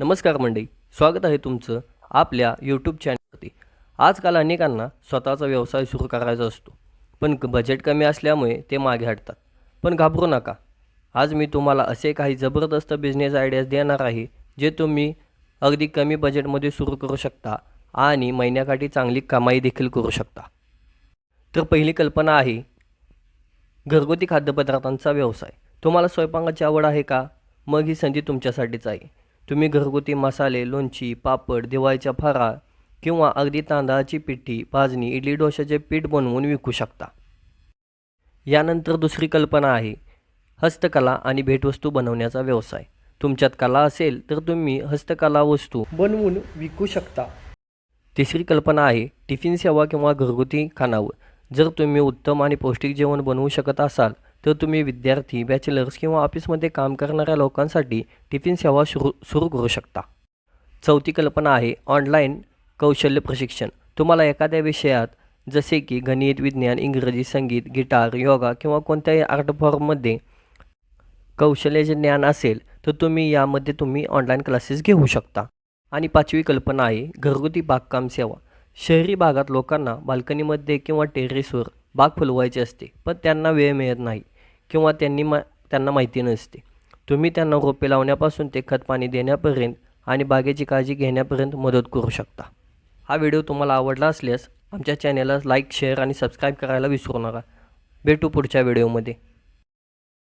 नमस्कार मंडळी स्वागत आहे तुमचं आपल्या यूट्यूब चॅनलवरती आजकाल अनेकांना स्वतःचा व्यवसाय सुरू करायचा असतो पण क- बजेट कमी असल्यामुळे ते मागे हटतात. पण घाबरू नका आज मी तुम्हाला असे काही जबरदस्त बिझनेस आयडियाज देणार आहे जे तुम्ही अगदी कमी बजेटमध्ये सुरू करू शकता आणि महिन्याकाठी चांगली कमाई देखील करू शकता. तर पहिली कल्पना आहे घरगुती खाद्यपदार्थांचा व्यवसाय. तुम्हाला स्वयंपाकाची आवड आहे का? मग ही संधी तुमच्यासाठीच आहे. तुम्ही घरगुती मसाले लोणची पापड दिवाळीच्या फराळ किंवा अगदी तांदळाची पिठी भाजणी इडली डोशाचे पीठ बनवून विकू शकता. यानंतर दुसरी कल्पना आहे हस्तकला आणि भेटवस्तू बनवण्याचा व्यवसाय. तुमच्यात कला असेल तर तुम्ही हस्तकला वस्तू बनवून विकू शकता. तिसरी कल्पना आहे टिफिन सेवा किंवा घरगुती खानावळ. जर तुम्ही उत्तम आणि पौष्टिक जेवण बनवू शकत असाल तर तुम्ही विद्यार्थी बॅचलर्स किंवा ऑफिसमध्ये काम करणाऱ्या लोकांसाठी टिफिन सेवा सुरू सुरू करू शकता. चौथी कल्पना आहे ऑनलाईन कौशल्य प्रशिक्षण. तुम्हाला एखाद्या विषयात जसे की गणित विज्ञान इंग्रजी संगीत गिटार योगा किंवा कोणत्याही आर्ट फॉर्ममध्ये कौशल्याचे ज्ञान असेल तर तुम्ही यामध्ये तुम्ही ऑनलाईन क्लासेस घेऊ शकता. आणि पाचवी कल्पना आहे घरगुती बागकाम सेवा. शहरी भागात लोकांना बाल्कनीमध्ये किंवा टेरेसवर बाग फुलवायची असते पण त्यांना वेळ मिळत नाही. किंवा त्यांनी मा त्यांना माहिती नसते. तुम्ही त्यांना रोपे लावण्यापासून ते खत पाणी देण्यापर्यंत आणि बागेची काळजी घेण्यापर्यंत मदत करू शकता. हा व्हिडिओ तुम्हाला आवडला असल्यास आमच्या चॅनेलला लाईक शेअर आणि सबस्क्राईब करायला विसरू नका. भेटू पुढच्या व्हिडिओमध्ये.